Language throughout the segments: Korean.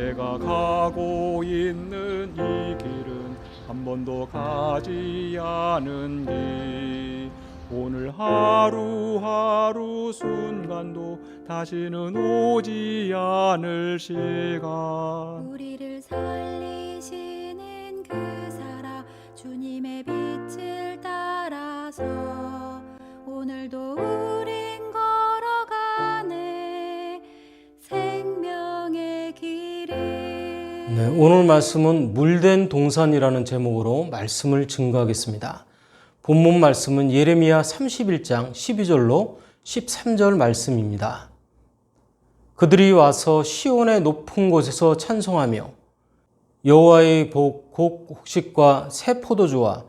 내가 가고 있는 이 길은 한 번도 가지 않은 길. 오늘 하루하루 순간도 다시는 오지 않을 시간. 우리를 살리 오늘 말씀은 물된 동산이라는 제목으로 말씀을 증거하겠습니다. 본문 말씀은 예레미야 31장 12절로 13절 말씀입니다. 그들이 와서 시온의 높은 곳에서 찬송하며 여호와의 복, 곡, 곡식과 새 포도주와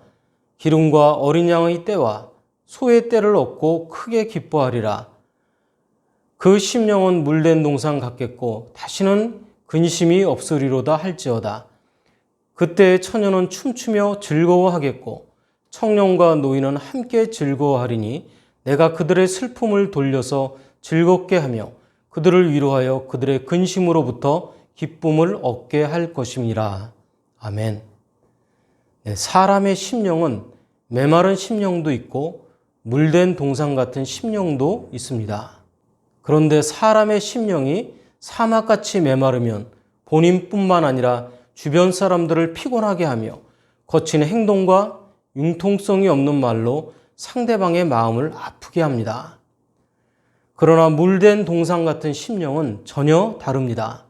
기름과 어린 양의 때와 소의 때를 얻고 크게 기뻐하리라. 그 심령은 물된 동산 같겠고 다시는 근심이 없으리로다 할지어다. 그때 처녀는 춤추며 즐거워하겠고 청년과 노인은 함께 즐거워하리니 내가 그들의 슬픔을 돌려서 즐겁게 하며 그들을 위로하여 그들의 근심으로부터 기쁨을 얻게 할 것임이라. 아멘. 네, 사람의 심령은 메마른 심령도 있고 물된 동상 같은 심령도 있습니다. 그런데 사람의 심령이 사막같이 메마르면 본인뿐만 아니라 주변 사람들을 피곤하게 하며 거친 행동과 융통성이 없는 말로 상대방의 마음을 아프게 합니다. 그러나 물된 동상 같은 심령은 전혀 다릅니다.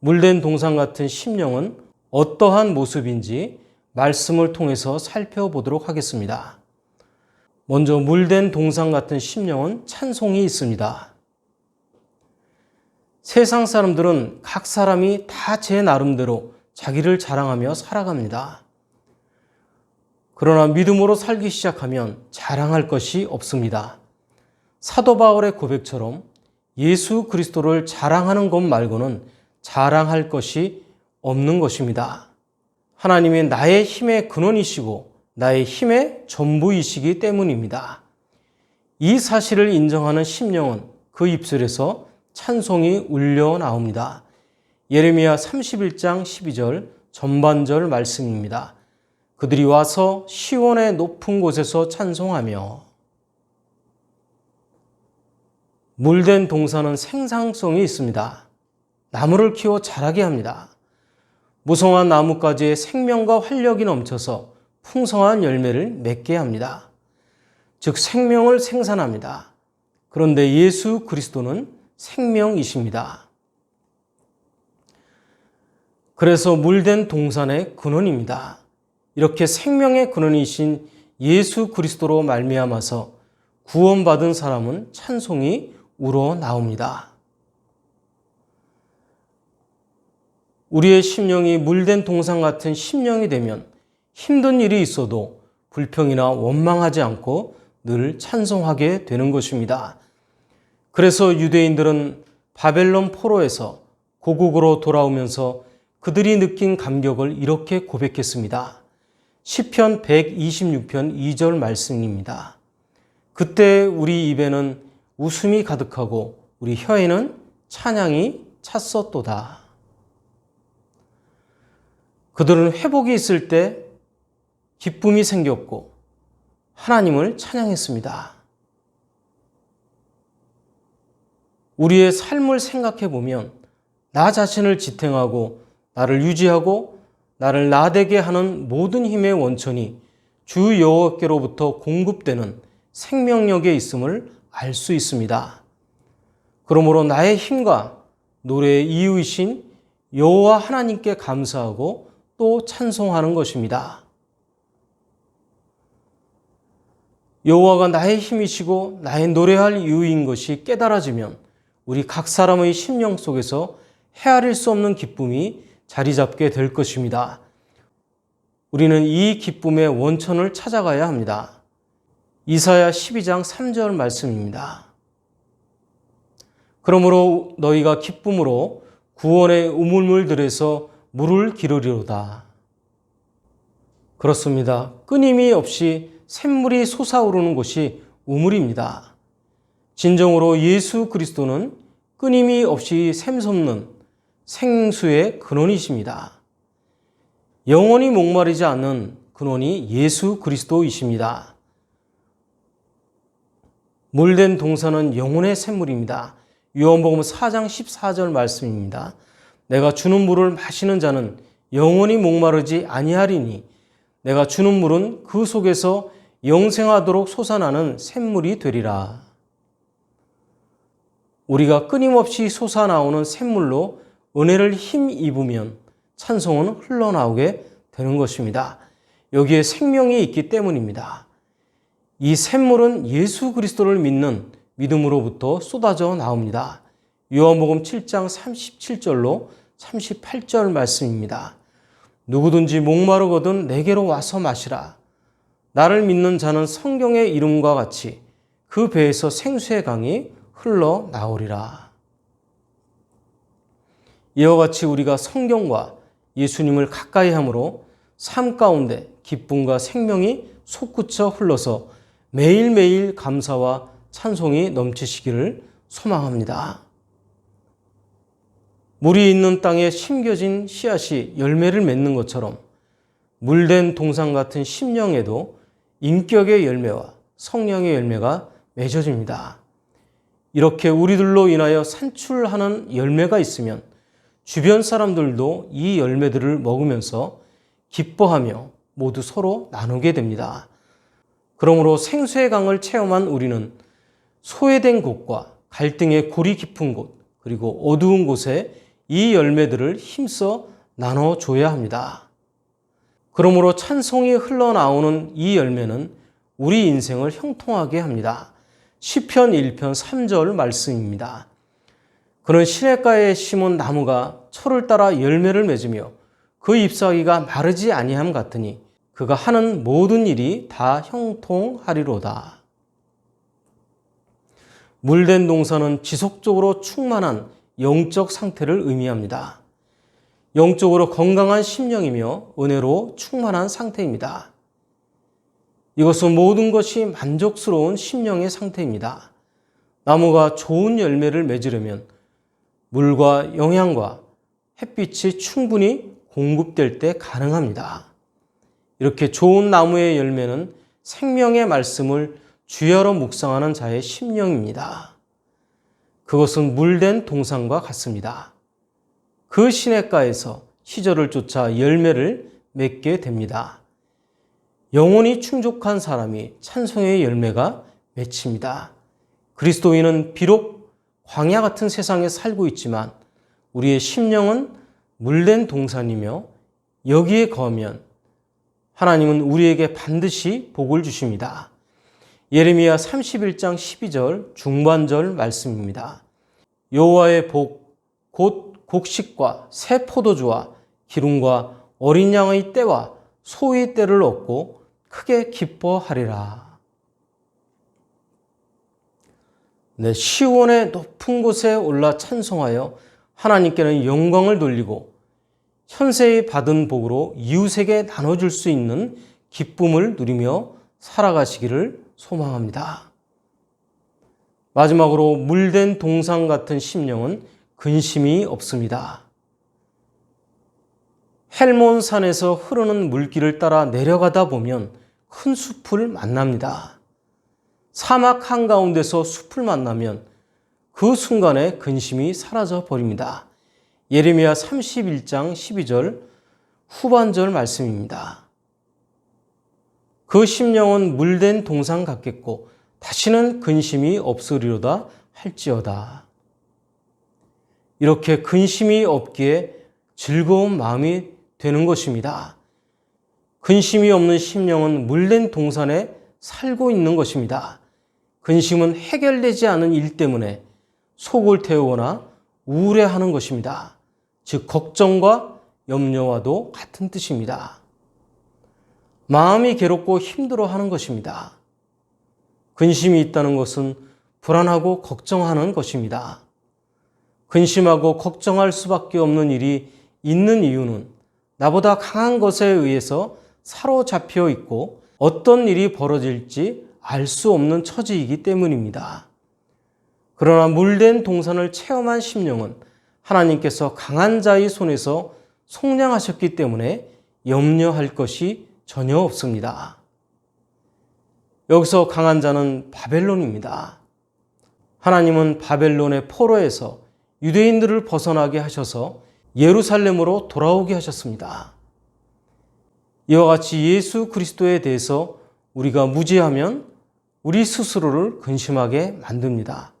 물된 동상 같은 심령은 어떠한 모습인지 말씀을 통해서 살펴보도록 하겠습니다. 먼저 물된 동상 같은 심령은 찬송이 있습니다. 세상 사람들은 각 사람이 다 제 나름대로 자기를 자랑하며 살아갑니다. 그러나 믿음으로 살기 시작하면 자랑할 것이 없습니다. 사도 바울의 고백처럼 예수 그리스도를 자랑하는 것 말고는 자랑할 것이 없는 것입니다. 하나님이 나의 힘의 근원이시고 나의 힘의 전부이시기 때문입니다. 이 사실을 인정하는 심령은 그 입술에서 찬송이 울려 나옵니다. 예레미야 31장 12절 전반절 말씀입니다. 그들이 와서 시온의 높은 곳에서 찬송하며 물된 동산은 생산성이 있습니다. 나무를 키워 자라게 합니다. 무성한 나뭇가지에 생명과 활력이 넘쳐서 풍성한 열매를 맺게 합니다. 즉 생명을 생산합니다. 그런데 예수 그리스도는 생명이십니다. 그래서 물된 동산의 근원입니다. 이렇게 생명의 근원이신 예수 그리스도로 말미암아서 구원받은 사람은 찬송이 우러 나옵니다. 우리의 심령이 물된 동상 같은 심령이 되면 힘든 일이 있어도 불평이나 원망하지 않고 늘 찬송하게 되는 것입니다. 그래서 유대인들은 바벨론 포로에서 고국으로 돌아오면서 그들이 느낀 감격을 이렇게 고백했습니다. 시편 126편 2절 말씀입니다. 그때 우리 입에는 웃음이 가득하고 우리 혀에는 찬양이 찼었도다. 그들은 회복이 있을 때 기쁨이 생겼고 하나님을 찬양했습니다. 우리의 삶을 생각해 보면 나 자신을 지탱하고 나를 유지하고 나를 나되게 하는 모든 힘의 원천이 주 여호와께로부터 공급되는 생명력에 있음을 알 수 있습니다. 그러므로 나의 힘과 노래의 이유이신 여호와 하나님께 감사하고 또 찬송하는 것입니다. 여호와가 나의 힘이시고 나의 노래할 이유인 것이 깨달아지면 우리 각 사람의 심령 속에서 헤아릴 수 없는 기쁨이 자리 잡게 될 것입니다. 우리는 이 기쁨의 원천을 찾아가야 합니다. 이사야 12장 3절 말씀입니다. 그러므로 너희가 기쁨으로 구원의 우물물들에서 물을 기르리로다. 그렇습니다. 끊임이 없이 샘물이 솟아오르는 곳이 우물입니다. 진정으로 예수 그리스도는 끊임이 없이 샘솟는 생수의 근원이십니다. 영원히 목마르지 않는 근원이 예수 그리스도이십니다. 물된 동산은 영혼의 샘물입니다. 요한복음 4장 14절 말씀입니다. 내가 주는 물을 마시는 자는 영원히 목마르지 아니하리니 내가 주는 물은 그 속에서 영생하도록 솟아나는 샘물이 되리라. 우리가 끊임없이 솟아나오는 샘물로 은혜를 힘입으면 찬송은 흘러나오게 되는 것입니다. 여기에 생명이 있기 때문입니다. 이 샘물은 예수 그리스도를 믿는 믿음으로부터 쏟아져 나옵니다. 요한복음 7장 37절로 38절 말씀입니다. 누구든지 목마르거든 내게로 와서 마시라. 나를 믿는 자는 성경의 이름과 같이 그 배에서 생수의 강이 흘러 나오리라. 이와 같이 우리가 성경과 예수님을 가까이 함으로 삶 가운데 기쁨과 생명이 솟구쳐 흘러서 매일매일 감사와 찬송이 넘치시기를 소망합니다. 물이 있는 땅에 심겨진 씨앗이 열매를 맺는 것처럼 물된 동상 같은 심령에도 인격의 열매와 성령의 열매가 맺어집니다. 이렇게 우리들로 인하여 산출하는 열매가 있으면 주변 사람들도 이 열매들을 먹으면서 기뻐하며 모두 서로 나누게 됩니다. 그러므로 생수의 강을 체험한 우리는 소외된 곳과 갈등의 골이 깊은 곳, 그리고 어두운 곳에 이 열매들을 힘써 나눠줘야 합니다. 그러므로 찬송이 흘러나오는 이 열매는 우리 인생을 형통하게 합니다. 시편 1편 3절 말씀입니다. 그는 시냇가에 심은 나무가 철을 따라 열매를 맺으며 그 잎사귀가 마르지 아니함 같으니 그가 하는 모든 일이 다 형통하리로다. 물된 동산은 지속적으로 충만한 영적 상태를 의미합니다. 영적으로 건강한 심령이며 은혜로 충만한 상태입니다. 이것은 모든 것이 만족스러운 심령의 상태입니다. 나무가 좋은 열매를 맺으려면 물과 영양과 햇빛이 충분히 공급될 때 가능합니다. 이렇게 좋은 나무의 열매는 생명의 말씀을 주야로 묵상하는 자의 심령입니다. 그것은 물된 동산과 같습니다. 그 시냇가에서 시절을 쫓아 열매를 맺게 됩니다. 영혼이 충족한 사람이 찬송의 열매가 맺힙니다. 그리스도인은 비록 광야 같은 세상에 살고 있지만 우리의 심령은 물된 동산이며 여기에 거하면 하나님은 우리에게 반드시 복을 주십니다. 예레미야 31장 12절 중반절 말씀입니다. 여호와의 복 곧 곡식과 새 포도주와 기름과 어린 양의 때와 소의 때를 얻고 크게 기뻐하리라. 네, 시온의 높은 곳에 올라 찬송하여 하나님께는 영광을 돌리고 현세에 받은 복으로 이웃에게 나눠줄 수 있는 기쁨을 누리며 살아가시기를 소망합니다. 마지막으로 물된 동상 같은 심령은 근심이 없습니다. 헬몬산에서 흐르는 물길을 따라 내려가다 보면 큰 숲을 만납니다. 사막 한가운데서 숲을 만나면 그 순간에 근심이 사라져 버립니다. 예레미야 31장 12절 후반절 말씀입니다. 그 심령은 물된 동상 같겠고 다시는 근심이 없으리로다 할지어다. 이렇게 근심이 없기에 즐거운 마음이 되는 것입니다. 근심이 없는 심령은 물된 동산에 살고 있는 것입니다. 근심은 해결되지 않은 일 때문에 속을 태우거나 우울해하는 것입니다. 즉, 걱정과 염려와도 같은 뜻입니다. 마음이 괴롭고 힘들어 하는 것입니다. 근심이 있다는 것은 불안하고 걱정하는 것입니다. 근심하고 걱정할 수밖에 없는 일이 있는 이유는 나보다 강한 것에 의해서 사로잡혀 있고 어떤 일이 벌어질지 알 수 없는 처지이기 때문입니다. 그러나 물된 동산을 체험한 심령은 하나님께서 강한 자의 손에서 속량하셨기 때문에 염려할 것이 전혀 없습니다. 여기서 강한 자는 바벨론입니다. 하나님은 바벨론의 포로에서 유대인들을 벗어나게 하셔서 예루살렘으로 돌아오게 하셨습니다. 이와 같이 예수 그리스도에 대해서 우리가 무지하면 우리 스스로를 근심하게 만듭니다.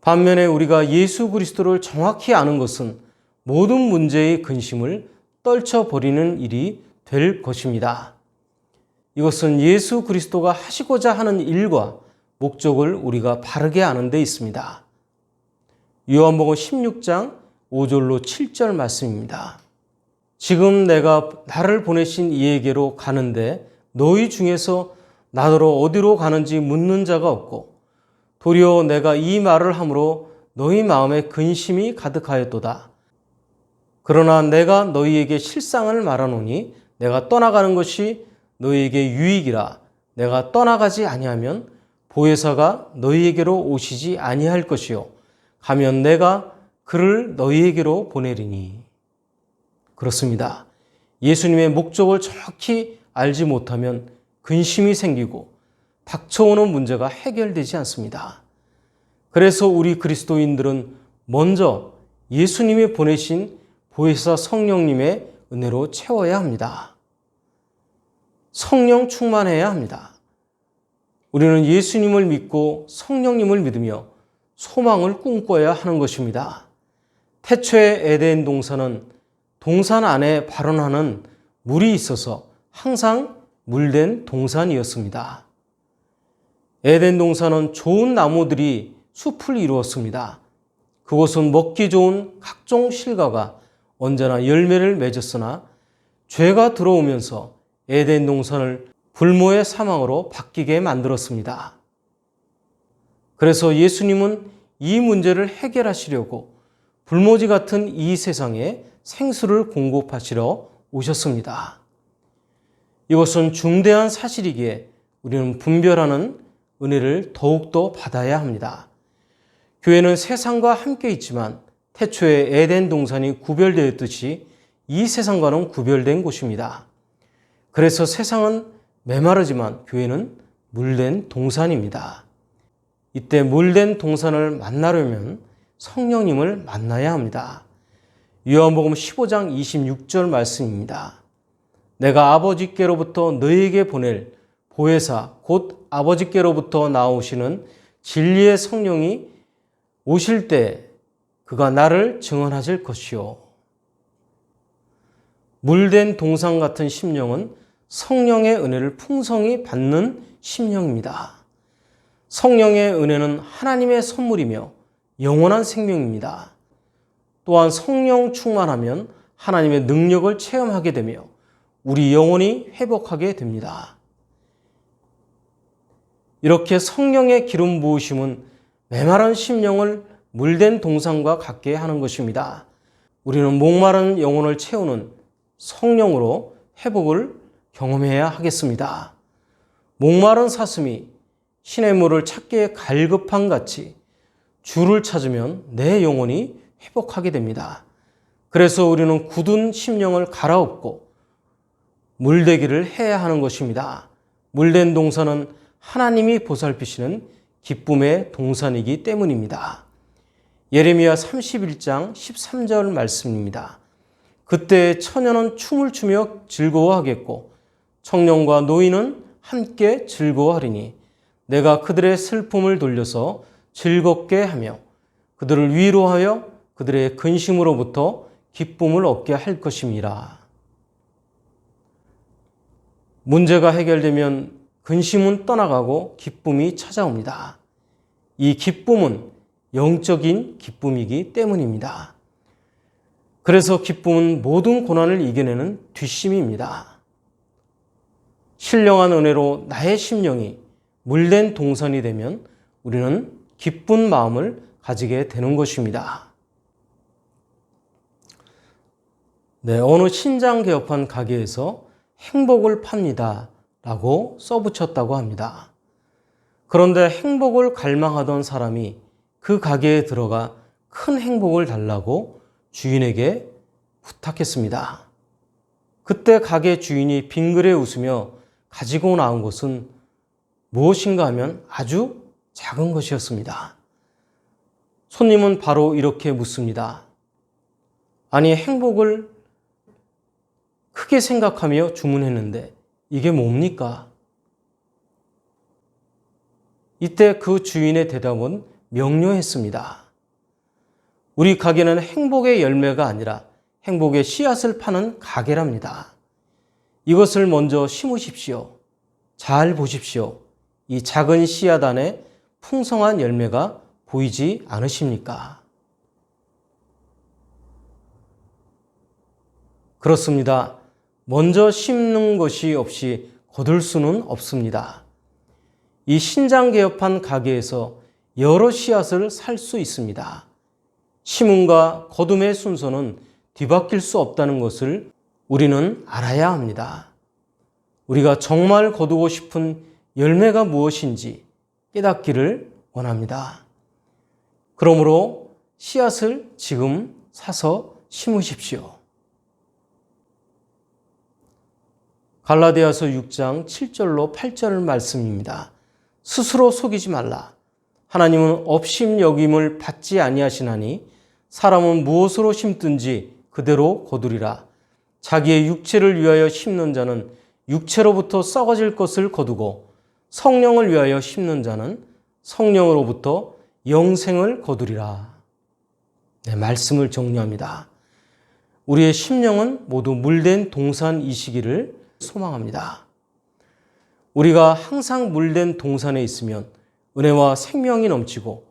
반면에 우리가 예수 그리스도를 정확히 아는 것은 모든 문제의 근심을 떨쳐버리는 일이 될 것입니다. 이것은 예수 그리스도가 하시고자 하는 일과 목적을 우리가 바르게 아는 데 있습니다. 요한복음 16장 5절로 7절 말씀입니다. 지금 내가 나를 보내신 이에게로 가는데 너희 중에서 나더러 어디로 가는지 묻는 자가 없고 도리어 내가 이 말을 함으로 너희 마음에 근심이 가득하였도다. 그러나 내가 너희에게 실상을 말하노니 내가 떠나가는 것이 너희에게 유익이라. 내가 떠나가지 아니하면 보혜사가 너희에게로 오시지 아니할 것이요. 가면 내가 그를 너희에게로 보내리니 그렇습니다. 예수님의 목적을 정확히 알지 못하면 근심이 생기고 닥쳐오는 문제가 해결되지 않습니다. 그래서 우리 그리스도인들은 먼저 예수님이 보내신 보혜사 성령님의 은혜로 채워야 합니다. 성령 충만해야 합니다. 우리는 예수님을 믿고 성령님을 믿으며 소망을 꿈꿔야 하는 것입니다. 태초의 에덴 동산은 동산 안에 발원하는 물이 있어서 항상 물된 동산이었습니다. 에덴 동산은 좋은 나무들이 숲을 이루었습니다. 그곳은 먹기 좋은 각종 실과가 언제나 열매를 맺었으나 죄가 들어오면서 에덴 동산을 불모의 사망으로 바뀌게 만들었습니다. 그래서 예수님은 이 문제를 해결하시려고 불모지 같은 이 세상에 생수를 공급하시러 오셨습니다. 이것은 중대한 사실이기에 우리는 분별하는 은혜를 더욱더 받아야 합니다. 교회는 세상과 함께 있지만 태초에 에덴 동산이 구별되었듯이 이 세상과는 구별된 곳입니다. 그래서 세상은 메마르지만 교회는 물된 동산입니다. 이때 물된 동산을 만나려면 성령님을 만나야 합니다. 요한복음 15장 26절 말씀입니다. 내가 아버지께로부터 너희에게 보낼 보혜사 곧 아버지께로부터 나오시는 진리의 성령이 오실 때 그가 나를 증언하실 것이요. 물된 동상 같은 심령은 성령의 은혜를 풍성히 받는 심령입니다. 성령의 은혜는 하나님의 선물이며 영원한 생명입니다. 또한 성령 충만하면 하나님의 능력을 체험하게 되며 우리 영혼이 회복하게 됩니다. 이렇게 성령의 기름 부으심은 메마른 심령을 물된 동상과 같게 하는 것입니다. 우리는 목마른 영혼을 채우는 성령으로 회복을 경험해야 하겠습니다. 목마른 사슴이 신의 물을 찾기에 갈급한 같이 주를 찾으면 내 영혼이 회복하게 됩니다. 그래서 우리는 굳은 심령을 갈아엎고 물대기를 해야 하는 것입니다. 물된 동산은 하나님이 보살피시는 기쁨의 동산이기 때문입니다. 예레미야 31장 13절 말씀입니다. 그때 처녀는 춤을 추며 즐거워하겠고 청년과 노인은 함께 즐거워하리니 내가 그들의 슬픔을 돌려서 즐겁게 하며 그들을 위로하여 그들의 근심으로부터 기쁨을 얻게 할 것임이라. 문제가 해결되면 근심은 떠나가고 기쁨이 찾아옵니다. 이 기쁨은 영적인 기쁨이기 때문입니다. 그래서 기쁨은 모든 고난을 이겨내는 뒷심입니다. 신령한 은혜로 나의 심령이 물된 동선이 되면 우리는 기쁜 마음을 가지게 되는 것입니다. 네, 어느 신장 개업한 가게에서 행복을 팝니다. 라고 써붙였다고 합니다. 그런데 행복을 갈망하던 사람이 그 가게에 들어가 큰 행복을 달라고 주인에게 부탁했습니다. 그때 가게 주인이 빙그레 웃으며 가지고 나온 것은 무엇인가 하면 아주 작은 것이었습니다. 손님은 바로 이렇게 묻습니다. 아니, 행복을 크게 생각하며 주문했는데 이게 뭡니까? 이때 그 주인의 대답은 명료했습니다. 우리 가게는 행복의 열매가 아니라 행복의 씨앗을 파는 가게랍니다. 이것을 먼저 심으십시오. 잘 보십시오. 이 작은 씨앗 안에 풍성한 열매가 보이지 않으십니까? 그렇습니다. 먼저 심는 것이 없이 거둘 수는 없습니다. 이 신장 개업한 가게에서 여러 씨앗을 살 수 있습니다. 심음과 거둠의 순서는 뒤바뀔 수 없다는 것을 우리는 알아야 합니다. 우리가 정말 거두고 싶은 열매가 무엇인지 깨닫기를 원합니다. 그러므로 씨앗을 지금 사서 심으십시오. 갈라디아서 6장 7절로 8절 말씀입니다. 스스로 속이지 말라. 하나님은 업심 여김을 받지 아니하시나니 사람은 무엇으로 심든지 그대로 거두리라. 자기의 육체를 위하여 심는 자는 육체로부터 썩어질 것을 거두고 성령을 위하여 심는 자는 성령으로부터 영생을 거두리라. 네, 말씀을 정리합니다. 우리의 심령은 모두 물된 동산이시기를 소망합니다. 우리가 항상 물된 동산에 있으면 은혜와 생명이 넘치고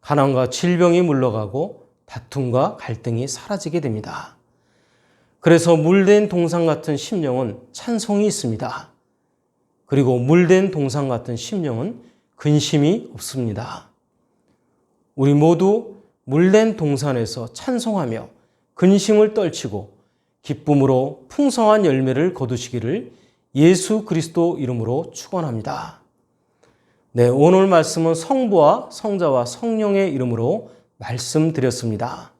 가난과 질병이 물러가고 다툼과 갈등이 사라지게 됩니다. 그래서 물된 동산 같은 심령은 찬송이 있습니다. 그리고 물된 동산 같은 심령은 근심이 없습니다. 우리 모두 물된 동산에서 찬송하며 근심을 떨치고 기쁨으로 풍성한 열매를 거두시기를 예수 그리스도 이름으로 축원합니다. 네, 오늘 말씀은 성부와 성자와 성령의 이름으로 말씀드렸습니다.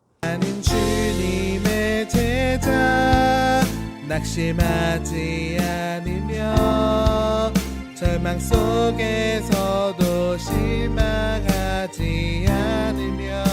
낙심하지 않으며 절망 속에서도 실망하지 않으며